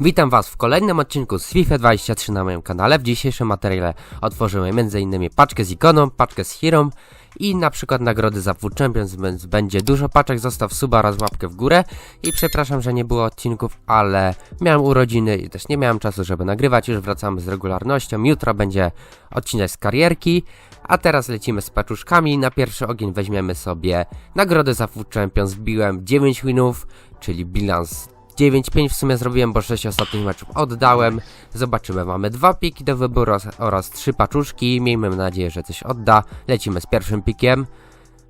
Witam Was w kolejnym odcinku z FIFA 23 na moim kanale. W dzisiejszym materiale otworzymy m.in. paczkę z ikoną, paczkę z Hero i na przykład nagrody za Food Champions, więc będzie dużo paczek. Zostaw suba oraz łapkę w górę. I przepraszam, że nie było odcinków, ale miałem urodziny i też nie miałem czasu, żeby nagrywać. Już wracamy z regularnością. Jutro będzie odcinek z karierki. A teraz lecimy z paczuszkami. Na pierwszy ogień weźmiemy sobie nagrody za Food Champions. Wbiłem 9 winów, czyli bilans 9-5 w sumie zrobiłem, bo 6 ostatnich meczów oddałem. Zobaczymy, mamy dwa piki do wyboru oraz, trzy paczuszki. Miejmy nadzieję, że coś odda. Lecimy z pierwszym pikiem.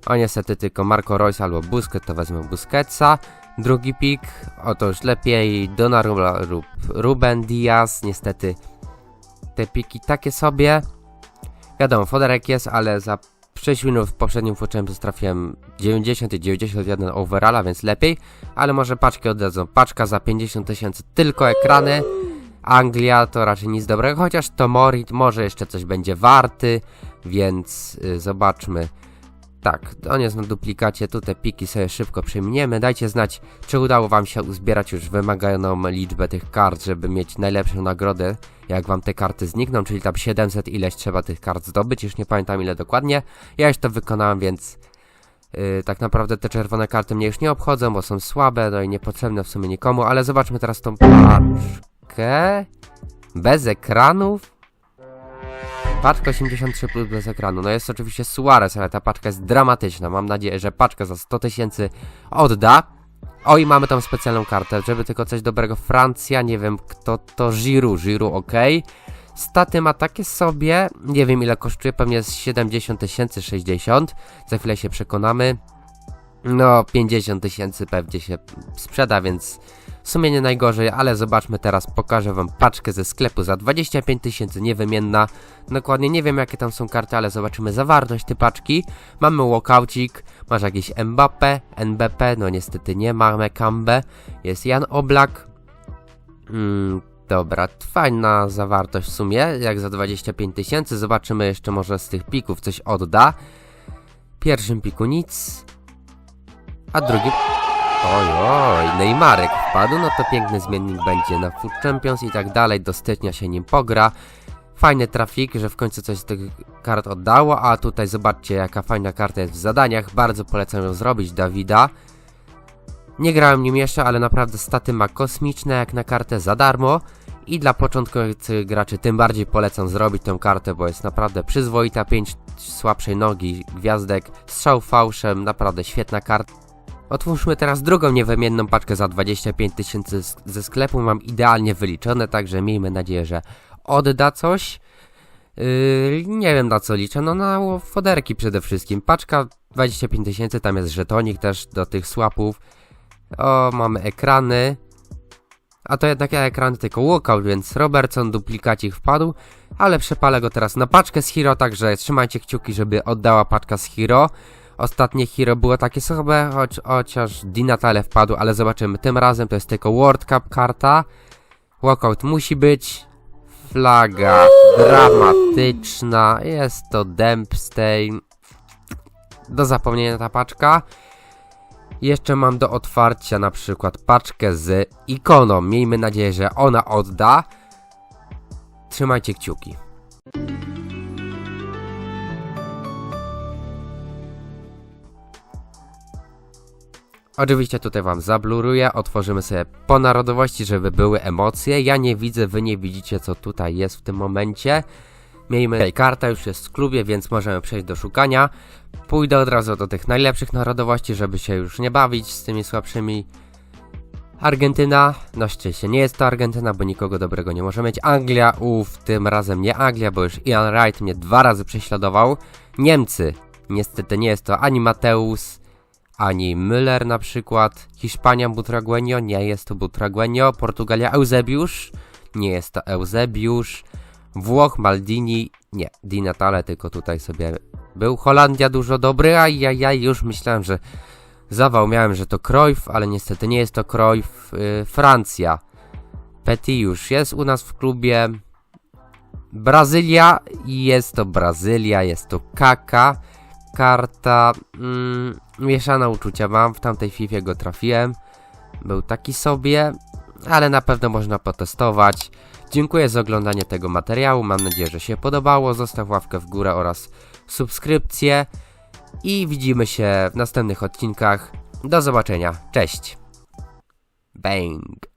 O niestety tylko Marco Royce albo Busquets, to wezmę Busquetsa. Drugi pik, o to już lepiej, Donnarumma lub Ruben Diaz. Niestety te piki takie sobie. Wiadomo, foderek jest, ale za 6 winów w poprzednim Champions trafiłem 90 i 91 overalla, więc lepiej. Ale może paczki oddadzą. Paczka za 50 tysięcy, tylko ekrany. Anglia to raczej nic dobrego, chociaż to Morit może jeszcze coś będzie warty, więc y, zobaczmy. Tak, on jest na duplikacie, tu te piki sobie szybko przejmiemy. Dajcie znać, czy udało wam się uzbierać już wymaganą liczbę tych kart, żeby mieć najlepszą nagrodę, jak wam te karty znikną, czyli tam 700 ileś trzeba tych kart zdobyć, już nie pamiętam ile dokładnie. Ja już to wykonałem, więc yy, tak naprawdę te czerwone karty mnie już nie obchodzą, bo są słabe, no i niepotrzebne w sumie nikomu, ale zobaczmy teraz tą paczkę. Bez ekranów. Paczka 83 plus bez ekranu. No jest oczywiście Suarez, ale ta paczka jest dramatyczna. Mam nadzieję, że paczka za 100 tysięcy odda. O i mamy tam specjalną kartę, żeby tylko coś dobrego. Francja, nie wiem kto to, Giroud, Giroud, ok. Staty ma takie sobie, nie wiem ile kosztuje, pewnie jest 70 tysięcy, 60. Za chwilę się przekonamy. No, 50 tysięcy pewnie się sprzeda, więc w sumie nie najgorzej, ale zobaczmy teraz, pokażę wam paczkę ze sklepu za 25 tysięcy, niewymienna. Dokładnie nie wiem jakie tam są karty, ale zobaczymy zawartość tej paczki. Mamy walkoucik, masz jakieś Mbappe, NBP, no niestety nie mamy Kambe. Jest Jan Oblak. Mm, dobra, fajna zawartość w sumie, jak za 25 tysięcy. Zobaczymy jeszcze może z tych pików coś odda. W pierwszym piku nic, a drugim... Oj, oj, Neymarek wpadł, no to piękny zmiennik będzie na Food Champions i tak dalej, do stycznia się nim pogra. Fajny trafik, że w końcu coś z tych kart oddało, a tutaj zobaczcie jaka fajna karta jest w zadaniach, bardzo polecam ją zrobić, Dawida. Nie grałem nim jeszcze, ale naprawdę staty ma kosmiczne jak na kartę za darmo. I dla początkujących graczy tym bardziej polecam zrobić tę kartę, bo jest naprawdę przyzwoita, 5 słabszej nogi, gwiazdek, strzał fałszem, naprawdę świetna karta. Otwórzmy teraz drugą niewymienną paczkę za 25 tysięcy ze sklepu. Mam idealnie wyliczone, także miejmy nadzieję, że odda coś. Yy, nie wiem na co liczę, no na foderki przede wszystkim. Paczka 25 tysięcy, tam jest żetonik też do tych swapów. O, mamy ekrany. A to jednak ja ekrany tylko walkout, więc Robertson duplikacik wpadł. Ale przepalę go teraz na paczkę z Hero, także trzymajcie kciuki, żeby oddała paczka z Hero. Ostatnie Hero było takie słabe, choć, chociaż Di Natale wpadł, ale zobaczymy. Tym razem to jest tylko World Cup karta. Walkout musi być. Flaga dramatyczna. Jest to Dempstein. Do zapomnienia ta paczka. Jeszcze mam do otwarcia na przykład paczkę z ikoną. Miejmy nadzieję, że ona odda. Trzymajcie kciuki. Oczywiście tutaj wam zabluruję, otworzymy sobie po narodowości, żeby były emocje. Ja nie widzę, wy nie widzicie co tutaj jest w tym momencie. Miejmy tutaj karta już jest w klubie, więc możemy przejść do szukania. Pójdę od razu do tych najlepszych narodowości, żeby się już nie bawić z tymi słabszymi. Argentyna, na szczęście nie jest to Argentyna, bo nikogo dobrego nie może mieć. Anglia, uff, tym razem nie Anglia, bo już Ian Wright mnie dwa razy prześladował. Niemcy, niestety nie jest to ani Mateus, ani Müller na przykład. Hiszpania Butragueño, nie jest to Butragueño. Portugalia Eusebiusz, nie jest to Eusebiusz. Włoch Maldini, nie, Di Natale tylko tutaj sobie był. Holandia dużo dobry, a ja, ja już myślałem, że zawał miałem, że to Cruyff, ale niestety nie jest to Cruyff. Yy, Francja. Petit już jest u nas w klubie. Brazylia, jest to Brazylia, jest to Kaka. Karta, mm, mieszane uczucia mam, w tamtej FIFA go trafiłem. Był taki sobie. ale na pewno można potestować. Dziękuję za oglądanie tego materiału, mam nadzieję, że się podobało. Zostaw ławkę w górę oraz subskrypcję i widzimy się w następnych odcinkach. Do zobaczenia, cześć! Bang!